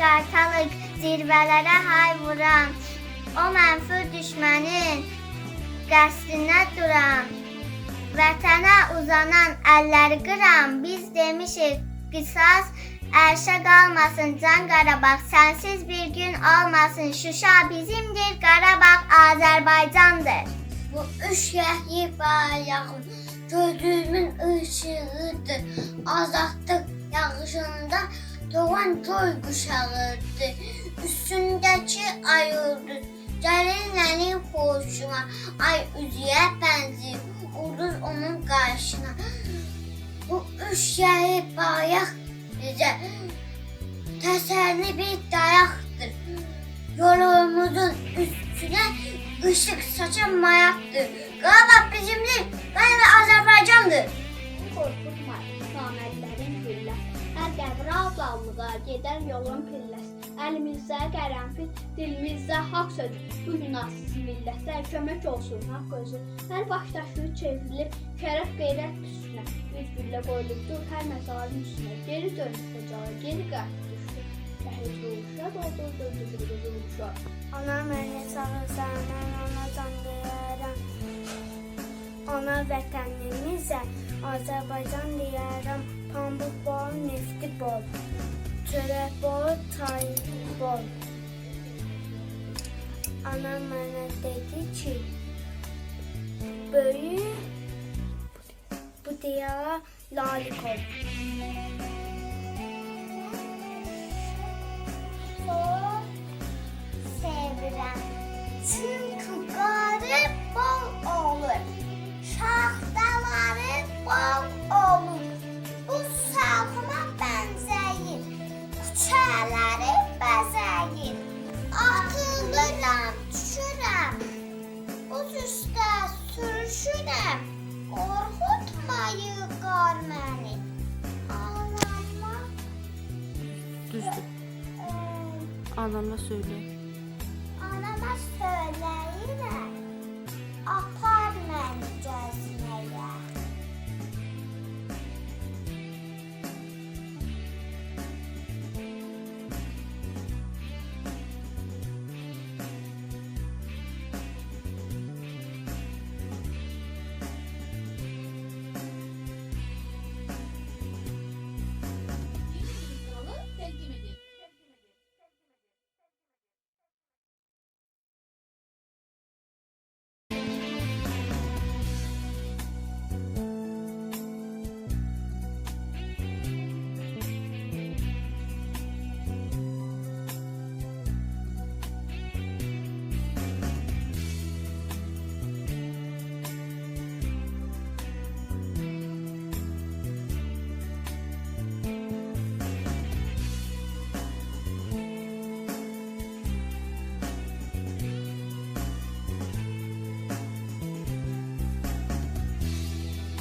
Çıxartalıq zirvələrə hay vuram. O mənfur düşmənin qəsdinə duram. Vətənə uzanan əlləri qıram. Biz demişik qisas ərşə qalmasın can Qarabağ. Sənsiz bir gün olmasın. Şuşa bizimdir, Qarabağ Azərbaycandır. Bu üç yəhyi bayrağım gözümün ışığıdır. Azadlıq yağışında doğan toy quşağıdır. Üstündəki ay gəlir mənim xoşuma. Ay üzüyə bənzir, ulduz onun qarşına. Bu üç yəhyi bayraq bizə təsəlli bir dayaqdır. Yolumuzun üstüne ışık saçan mayaktır. Qarabağ bizimdir, Qarabağ Azərbaycandır. Qorxutma, namədlərin güllə. Hər qəbrə ablallığa gedər yolun pilləs. Əlimizdə qərənfil, dilimizdə haqq söz. Bu günahsız millətlər kömək olsun haqq özü. Hər başdaşı çevrilib şərəf qeyrət üstünə. Bir güllə qoyulubdur hər məzarın üstünə. Geri dönüşdə cara, geri qayıt düşdü. Şəhid ruhuşa doldurdu, düzdür ruhuşa. Ana məni sağırsan, mən ona can deyərəm. Ona vətənimizə Azərbaycan deyərəm. Bol, nefti bol. Çörək bol, çay bol. Ana mənə dedi ki, böyük bu diyara lalik sürüşürəm. Qorxutmayı qar məni. Ağlama. Düzdür. eee, Anama söyle.